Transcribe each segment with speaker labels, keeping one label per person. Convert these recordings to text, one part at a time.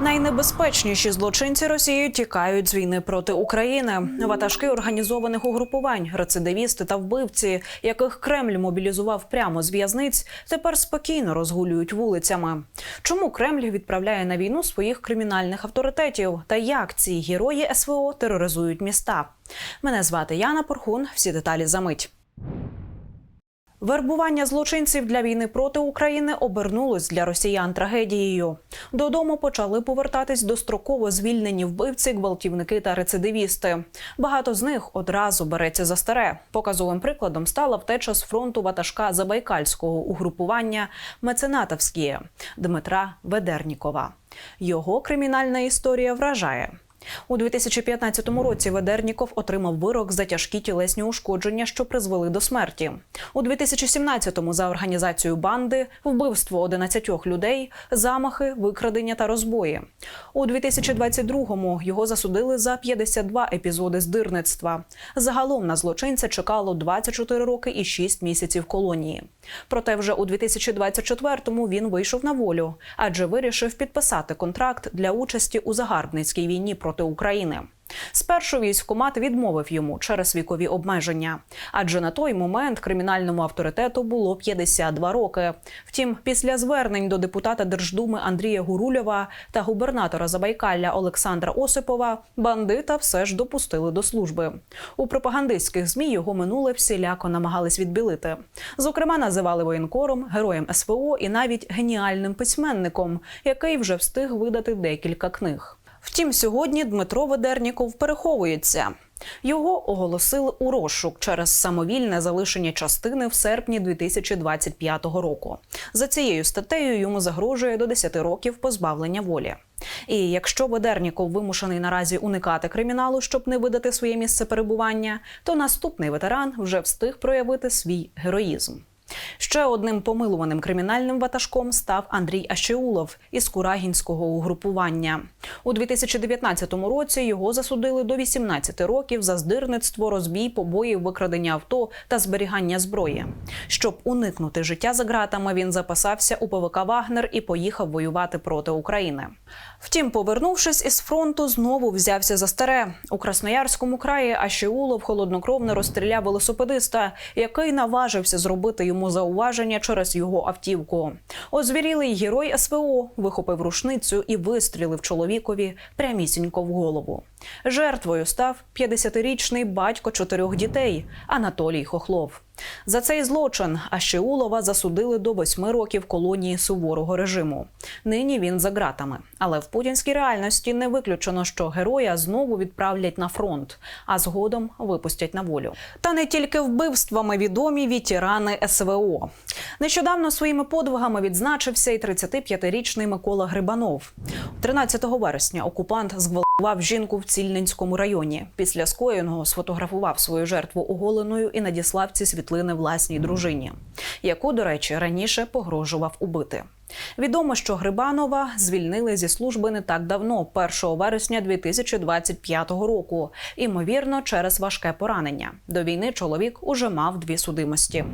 Speaker 1: Найнебезпечніші злочинці Росії тікають з війни проти України. Ватажки організованих угрупувань, рецидивісти та вбивці, яких Кремль мобілізував прямо з в'язниць, тепер спокійно розгулюють вулицями. Чому Кремль відправляє на війну своїх кримінальних авторитетів? Та як ці герої СВО тероризують міста? Мене звати Яна Порхун. Всі деталі за мить. Вербування злочинців для війни проти України обернулось для росіян трагедією. Додому почали повертатись достроково звільнені вбивці, гвалтівники та рецидивісти. Багато з них одразу береться за старе. Показовим прикладом стала втеча з фронту ватажка Забайкальського угрупування Меценатовське Дмитра Ведернікова. Його кримінальна історія вражає. У 2015 році Ведерніков отримав вирок за тяжкі тілесні ушкодження, що призвели до смерті. У 2017-му за організацію банди, вбивство 11 людей, замахи, викрадення та розбої. У 2022-му його засудили за 52 епізоди здирництва. Загалом на злочинця чекало 24 роки і 6 місяців колонії. Проте вже у 2024-му він вийшов на волю, адже вирішив підписати контракт для участі у загарбницькій війні проти України. Спершу військкомат відмовив йому через вікові обмеження, адже на той момент кримінальному авторитету було 52 роки. Втім, після звернень до депутата Держдуми Андрія Гурульова та губернатора Забайкалля Олександра Осипова бандита все ж допустили до служби. У пропагандистських змі його минуле всіляко намагались відбілити. Зокрема, називали воєнкором, героєм СВО і навіть геніальним письменником, який вже встиг видати декілька книг. Втім, сьогодні Дмитро Ведерніков переховується. Його оголосили у розшук через самовільне залишення частини в серпні 2025 року. За цією статтею йому загрожує до 10 років позбавлення волі. І якщо Ведерніков вимушений наразі уникати криміналу, щоб не видати своє місце перебування, то наступний ветеран вже встиг проявити свій героїзм. Ще одним помилуваним кримінальним ватажком став Андрій Ащеулов із Курагінського угрупування. У 2019 році його засудили до 18 років за здирництво, розбій, побої, викрадення авто та зберігання зброї. Щоб уникнути життя за ґратами, він записався у ПВК Вагнер і поїхав воювати проти України. Втім, повернувшись із фронту, знову взявся за старе у Красноярському краї. Ащеулов холоднокровно розстріляв велосипедиста, який наважився зробити йому зауваження через його автівку. Озвірілий герой СВО вихопив рушницю і вистрілив чоловікові прямісінько в голову. Жертвою став 50-річний батько чотирьох дітей Анатолій Хохлов. За цей злочин Ащеулова засудили до восьми років колонії суворого режиму. Нині він за ґратами. Але в путінській реальності не виключено, що героя знову відправлять на фронт, а згодом випустять на волю. Та не тільки вбивствами відомі ветерани СВО. Нещодавно своїми подвигами відзначився і 35-річний Микола Грибанов. 13 вересня окупант зґвалтував жінку в Цільненському районі. Після скоєного сфотографував свою жертву оголеною і надіслав ці світлини власній дружині, яку, до речі, раніше погрожував убити. Відомо, що Грибанова звільнили зі служби не так давно, 1 вересня 2025 року. Імовірно, через важке поранення. До війни чоловік уже мав дві судимості.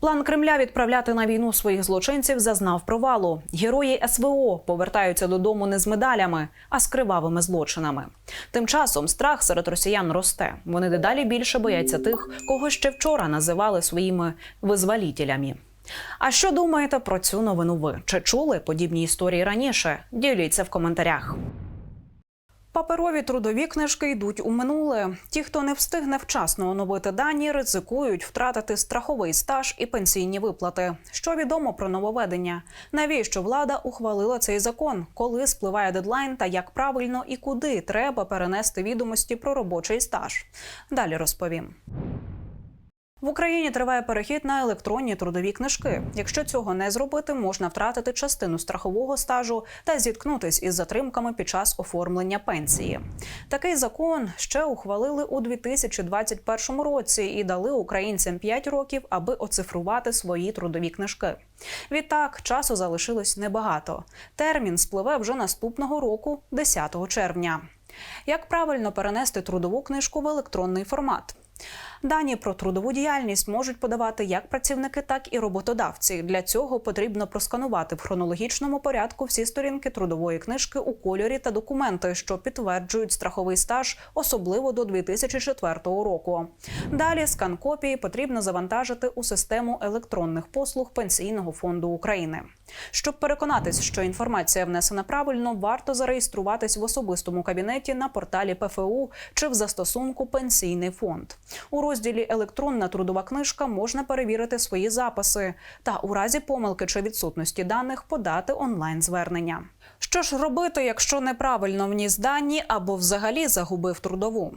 Speaker 1: План Кремля відправляти на війну своїх злочинців зазнав провалу. Герої СВО повертаються додому не з медалями, а з кривавими злочинами. Тим часом страх серед росіян росте. Вони дедалі більше бояться тих, кого ще вчора називали своїми визволітелями. А що думаєте про цю новину? Ви чи чули подібні історії раніше? Діліться в коментарях. Паперові трудові книжки йдуть у минуле. Ті, хто не встигне вчасно оновити дані, ризикують втратити страховий стаж і пенсійні виплати. Що відомо про нововведення? Навіщо влада ухвалила цей закон? Коли спливає дедлайн та як правильно і куди треба перенести відомості про робочий стаж? Далі розповім. В Україні триває перехід на електронні трудові книжки. Якщо цього не зробити, можна втратити частину страхового стажу та зіткнутись із затримками під час оформлення пенсії. Такий закон ще ухвалили у 2021 році і дали українцям 5 років, аби оцифрувати свої трудові книжки. Відтак часу залишилось небагато. Термін спливе вже наступного року, 10 червня. Як правильно перенести трудову книжку в електронний формат? Дані про трудову діяльність можуть подавати як працівники, так і роботодавці. Для цього потрібно просканувати в хронологічному порядку всі сторінки трудової книжки у кольорі та документи, що підтверджують страховий стаж, особливо до 2004 року. Далі скан копії потрібно завантажити у систему електронних послуг Пенсійного фонду України. Щоб переконатись, що інформація внесена правильно, варто зареєструватись в особистому кабінеті на порталі ПФУ чи в застосунку Пенсійний фонд. У розділі Електронна трудова книжка можна перевірити свої записи та у разі помилки чи відсутності даних подати онлайн звернення. Що ж робити, якщо неправильно вніс дані або взагалі загубив трудову?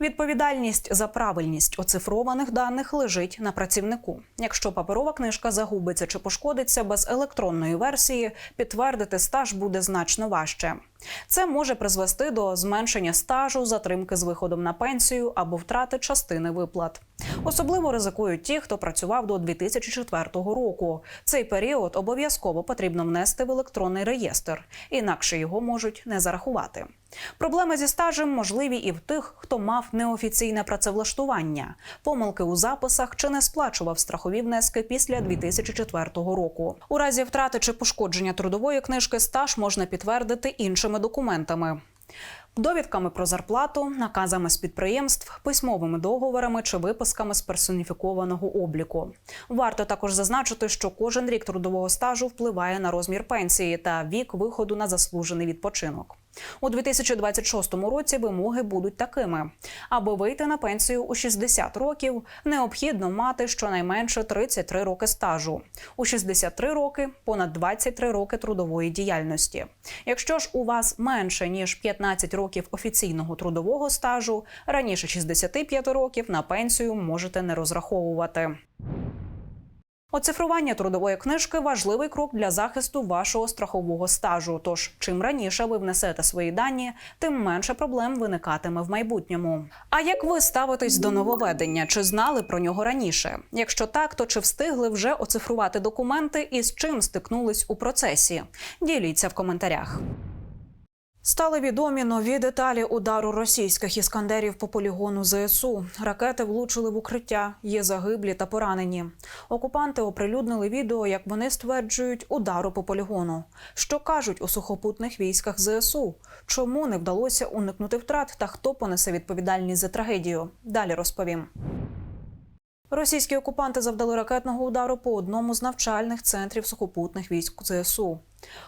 Speaker 1: Відповідальність за правильність оцифрованих даних лежить на працівнику. Якщо паперова книжка загубиться чи пошкодиться без електронної версії, підтвердити стаж буде значно важче. Це може призвести до зменшення стажу, затримки з виходом на пенсію або втрати частини виплат. Особливо ризикують ті, хто працював до 2004 року. Цей період обов'язково потрібно внести в електронний реєстр, інакше його можуть не зарахувати. Проблеми зі стажем можливі і в тих, хто мав неофіційне працевлаштування, помилки у записах чи не сплачував страхові внески після 2004 року. У разі втрати чи пошкодження трудової книжки стаж можна підтвердити іншими документами. Довідками про зарплату, наказами з підприємств, письмовими договорами чи виписками з персоніфікованого обліку. Варто також зазначити, що кожен рік трудового стажу впливає на розмір пенсії та вік виходу на заслужений відпочинок. У 2026 році вимоги будуть такими: аби вийти на пенсію у 60 років, необхідно мати щонайменше 33 роки стажу, у 63 роки понад 23 роки трудової діяльності. Якщо ж у вас менше ніж 15 років офіційного трудового стажу, раніше 65 років на пенсію можете не розраховувати. Оцифрування трудової книжки важливий крок для захисту вашого страхового стажу. Тож, чим раніше ви внесете свої дані, тим менше проблем виникатиме в майбутньому. А як ви ставитесь до нововведення? Чи знали про нього раніше? Якщо так, то чи встигли вже оцифрувати документи і з чим стикнулись у процесі? Діліться в коментарях. Стали відомі нові деталі удару російських іскандерів по полігону ЗСУ. Ракети влучили в укриття, є загиблі та поранені. Окупанти оприлюднили відео, як вони стверджують удару по полігону. Що кажуть у сухопутних військах ЗСУ? Чому не вдалося уникнути втрат та хто понесе відповідальність за трагедію? Далі розповім. Російські окупанти завдали ракетного удару по одному з навчальних центрів сухопутних військ ЗСУ.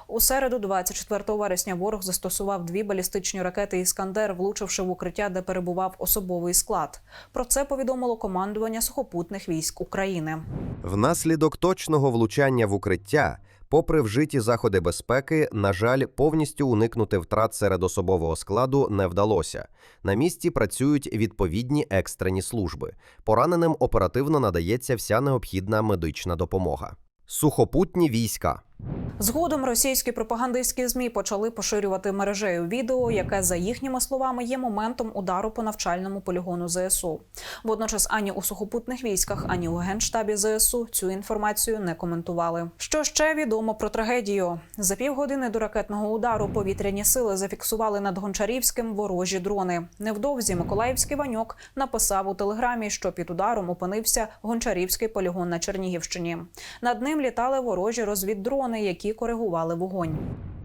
Speaker 1: У середу, 24 вересня, ворог застосував дві балістичні ракети Іскандер, влучивши в укриття, де перебував особовий склад. Про це повідомило командування сухопутних військ України.
Speaker 2: Внаслідок точного влучання в укриття, попри вжиті заходи безпеки, на жаль, повністю уникнути втрат серед особового складу не вдалося. На місці працюють відповідні екстрені служби. Пораненим оперативно надається вся необхідна медична допомога. Сухопутні війська.
Speaker 1: Згодом російські пропагандистські змі почали поширювати мережею відео, яке за їхніми словами є моментом удару по навчальному полігону ЗСУ. Водночас ані у сухопутних військах, ані у генштабі ЗСУ цю інформацію не коментували. Що ще відомо про трагедію? За півгодини до ракетного удару повітряні сили зафіксували над Гончарівським ворожі дрони. Невдовзі Миколаївський ваньок написав у телеграмі, що під ударом опинився Гончарівський полігон на Чернігівщині. Над ним літали ворожі розвіддрони, які коригували вогонь.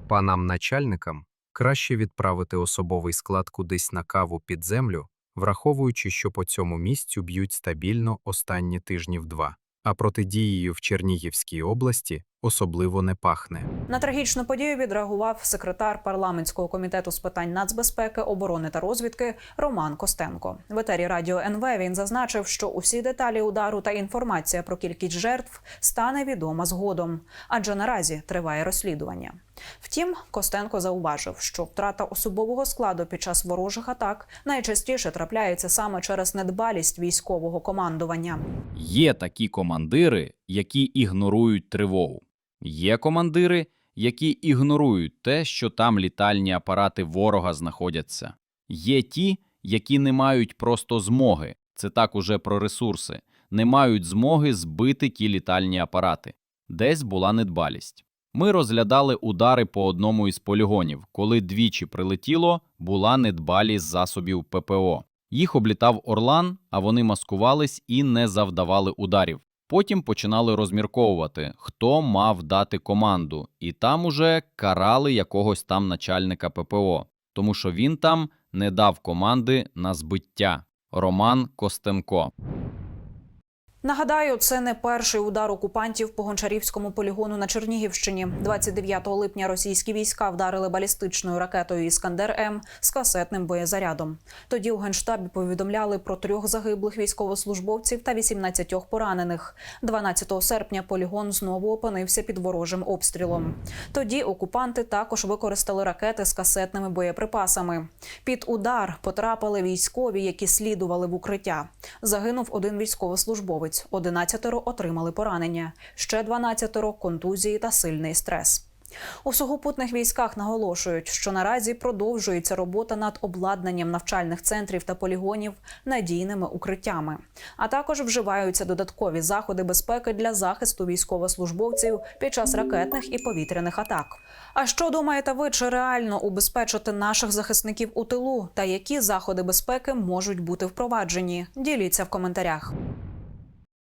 Speaker 3: Панам начальникам краще відправити особовий склад кудись на каву під землю, враховуючи, що по цьому місцю б'ють стабільно останні тижнів два, а протидією в Чернігівській області особливо не пахне.
Speaker 1: На трагічну подію відреагував секретар парламентського комітету з питань нацбезпеки, оборони та розвідки Роман Костенко. В етері радіо НВ він зазначив, що усі деталі удару та інформація про кількість жертв стане відома згодом, адже наразі триває розслідування. Втім, Костенко зауважив, що втрата особового складу під час ворожих атак найчастіше трапляється саме через недбалість військового командування.
Speaker 4: Є такі командири, які ігнорують тривогу. Є командири, які ігнорують те, що там літальні апарати ворога знаходяться. Є ті, які не мають просто змоги, це так уже про ресурси, не мають змоги збити ті літальні апарати. Десь була недбалість. Ми розглядали удари по одному із полігонів, коли двічі прилетіло, була недбалість засобів ППО. Їх облітав Орлан, а вони маскувались і не завдавали ударів. Потім починали розмірковувати, хто мав дати команду, і там уже карали якогось там начальника ППО, тому що він там не дав команди на збиття. Роман Костенко.
Speaker 1: Нагадаю, це не перший удар окупантів по Гончарівському полігону на Чернігівщині. 29 липня російські війська вдарили балістичною ракетою Іскандер М з касетним боєзарядом. Тоді у генштабі повідомляли про трьох загиблих військовослужбовців та 18 поранених. 12 серпня полігон знову опинився під ворожим обстрілом. Тоді окупанти також використали ракети з касетними боєприпасами. Під удар потрапили військові, які слідували в укриття. Загинув один військовослужбовець, 11 отримали поранення, ще 12 – контузії та сильний стрес. У сухопутних військах наголошують, що наразі продовжується робота над обладнанням навчальних центрів та полігонів надійними укриттями, а також вживаються додаткові заходи безпеки для захисту військовослужбовців під час ракетних і повітряних атак. А що думаєте ви, чи реально убезпечити наших захисників у тилу та які заходи безпеки можуть бути впроваджені? Діліться в коментарях.